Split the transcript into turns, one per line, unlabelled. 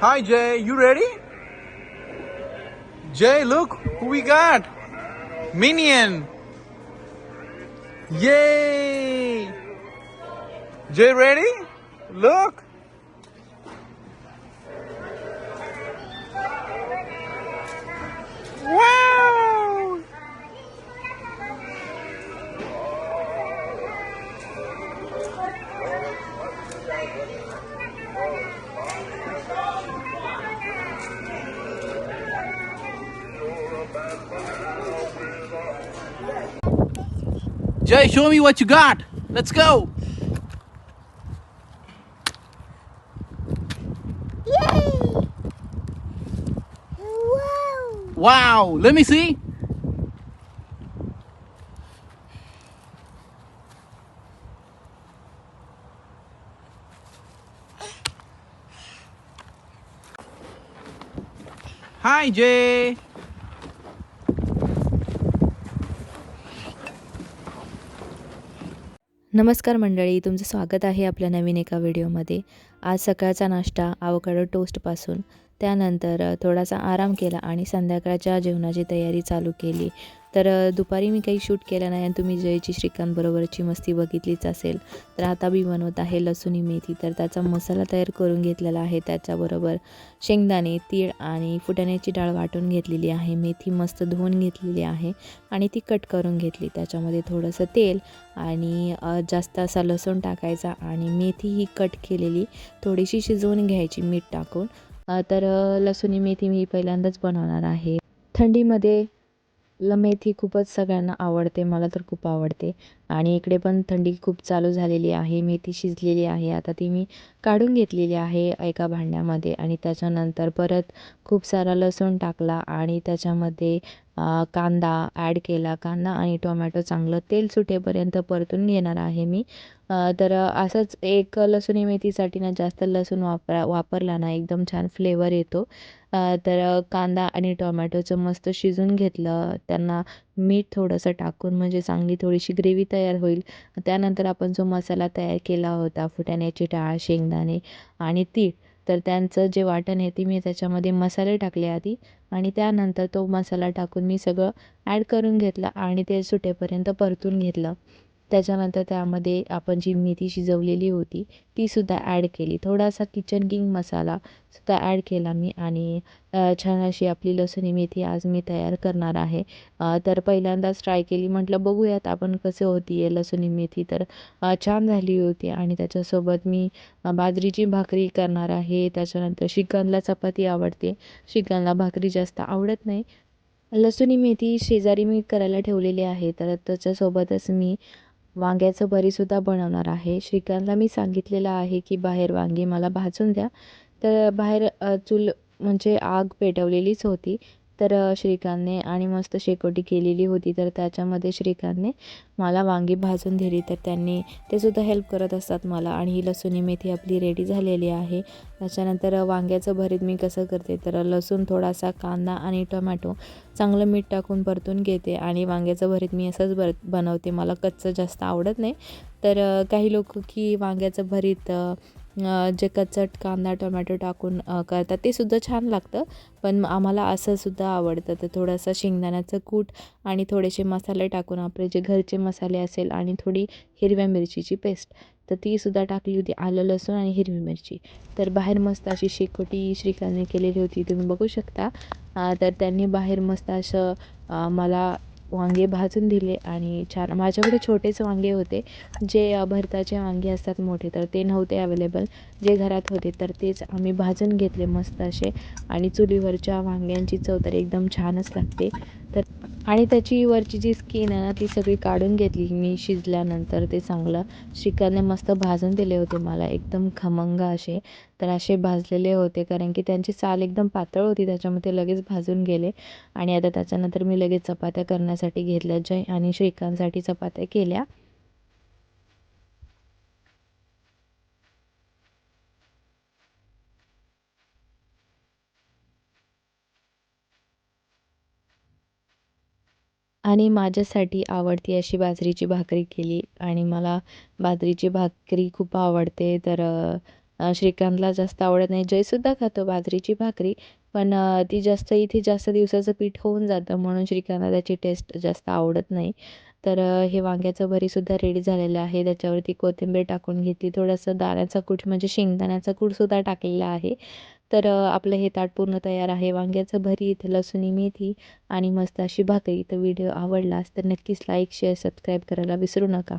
Hi Jay, you ready? Jay, look who we got. Minion. Yay! Jay, ready? Look. Jay, show me what you got. Let's go.
Yay! Wow!
Wow, let me see. Hi, Jay.
नमस्कार मंडळी तुमचं स्वागत आहे आपल्या नवीन एका व्हिडिओमध्ये. आज सकाळचा नाश्ता आवकाडो टोस्टपासून त्यानंतर थोडासा आराम केला आणि संध्याकाळच्या जेवणाची तयारी चालू केली. तर दुपारी मी काही शूट केलं नाही आणि तुम्ही जयची श्रीकांतबरोबरची मस्ती बघितलीच असेल तर आता मी बनवत आहे लसूणी मेथी. तर त्याचा मसाला तयार करून घेतलेला आहे त्याच्याबरोबर शेंगदाणे तीळ आणि फुटाण्याची डाळ वाटून घेतलेली आहे. मेथी मस्त धुवून घेतलेली आहे आणि ती कट करून घेतली. त्याच्यामध्ये थोडंसं तेल आणि जास्त असा लसूण टाकायचा आणि मेथी ही कट केलेली. थोडीशी शिजवून घ्यायची मीठ टाकून. तर लसुणी लसूणी मेथी मी पहिल्यांदाच बनवणार आहे. थंडीमध्ये ल मेथी खूपच सगळ्यांना आवडते मला तर खूप आवडते. आणि इकडे पण थंडी खूप चालू झालेली आहे मेथी शिजलेली आहे. आता ती मी काढून घेतलेली आहे एका भांड्यामध्ये आणि त्याच्यानंतर परत खूप सारा लसूण टाकला आणि त्याच्यामध्ये कांदा ॲड केला. कांदा आणि टोमॅटो चांगलं तेल सुटेपर्यंत परतून घेणार आहे मी. तर असंच एक लसूणी मेथीसाठी ना जास्त लसूण वापरा वापरला ना एकदम छान फ्लेवर येतो. तर कांदा आणि टोमॅटोचं मस्त शिजून घेतलं. त्यांना मीठ थोडंसं टाकून म्हणजे चांगली थोडीशी ग्रेव्ही तयार होईल. त्यानंतर आपण जो मसाला तयार केला होता फुटाण्याची डाळ शेंगदाणे आणि तीळ तर त्यांचं जे वाटण आहे ते मी त्याच्यामध्ये मसाले टाकले आधी आणि त्यानंतर तो मसाला टाकून मी सगळं ॲड करून घेतलं आणि ते सुटेपर्यंत परतून घेतलं. त्याच्यानंतर त्यामध्ये आपण जी मेथी शिजवलेली होती तीसुद्धा ॲड केली. थोडासा किचन किंग मसालासुद्धा ॲड केला मी आणि छान अशी आपली लसणी मेथी आज मी तयार करणार आहे. तर पहिल्यांदाच ट्राय केली. म्हटलं बघूयात आपण कसं होती आहे लसणी मेथी. तर छान झाली होती आणि त्याच्यासोबत मी बाजरीची भाकरी करणार आहे. त्याच्यानंतर श्रीखंडला चपाती आवडते. श्रीखंडला भाकरी जास्त आवडत नाही. लसुणी मेथी शेजारी मी करायला ठेवलेली आहे. तर त्याच्यासोबतच मी वांग्याचं भरीसुद्धा बनवणार आहे. श्रीकांतला मी सांगितलेलं आहे की बाहेर वांगी मला भाजून द्या. तर बाहेर चूल म्हणजे आग पेटवलेलीच होती. तर श्रीकांतने आणि मस्त शेकोटी केलेली होती तर त्याच्यामध्ये श्रीकांतने मला वांगी भाजून दिली. तर त्यांनी ते सुद्धा हेल्प करत असतात मला. आणि ही लसुणी मेथी आपली रेडी झालेली आहे. त्याच्यानंतर वांग्याचं भरीत मी कसं करते? तर लसूण थोडासा कांदा आणि टोमॅटो चांगलं मीठ टाकून परतून घेते. आणि वांग्याचं भरीत मी असंच भर बनवते. मला कच्चं जास्त आवडत नाही. तर काही लोक की वांग्याचं भरीत जे कचट कांदा टोमॅटो टाकून करतात ते सुद्धा छान लागतं. पण आम्हाला असं सुद्धा आवडतं. तर थोडंसं शेंगदाण्याचं कूट आणि थोडेसे मसाले टाकून आपले जे घरचे मसाले असेल आणि थोडी हिरव्या मिरचीची पेस्ट तर ती सुद्धा टाकली होती. आलं लसूण आणि हिरवी मिरची. तर बाहेर मस्त अशी शेकोटी श्रीकांतने केलेली होती. तुम्ही बघू शकता. तर त्यांनी बाहेर मस्त असं मला वांगे भाजून दिले आणि छान माझ्याकडे छोटेच वांगे होते जे भरताचे वांगे असतात मोठे तर ते नव्हते अवेलेबल जे घरात होते तर तेच आम्ही भाजून घेतले मस्त असे. आणि चुलीवरच्या वांग्यांची चव तर एकदम छानच लागते. तर आणि त्याची वरची जी स्किन आहे ना ती सगळी काढून घेतली मी शिजल्यानंतर. ते चांगलं श्रीकांतने मस्त भाजून दिले होते मला एकदम खमंग असे. तर असे भाजलेले होते कारण की त्यांची साल एकदम पातळ होती त्याच्यामुळे ते लगेच भाजून गेले. आणि आता त्याच्यानंतर मी लगेच चपात्या करण्यासाठी घेतल्या जय आणि श्रीकांतसाठी चपात्या केल्या. आणि माझ्यासाठी आवडती अशी बाजरीची भाकरी केली. आणि मला बाजरीची भाकरी खूप आवडते. तर श्रीकांतला जास्त आवडत नाही. जयसुद्धा खातो बाजरीची भाकरी. पण ती जास्त इथे जास्त दिवसाचं पीठ होऊन जातं. म्हणून श्रीकांतला त्याची टेस्ट जास्त आवडत नाही. तर हे वांग्याचं भरीसुद्धा रेडी झालेलं आहे. त्याच्यावरती कोथिंबीर टाकून घेतली. थोडंसं दाण्याचा कूट म्हणजे शेंगदाण्याचा कूटसुद्धा टाकलेला आहे. तर आपलं हे ताट पूर्ण तयार आहे. वांग्याचं भरीत लसुणी मेथी आणि मस्त अशी भाकरी. तर व्हिडिओ आवडलास तर नक्कीच लाईक शेअर सबस्क्राईब करायला विसरू नका.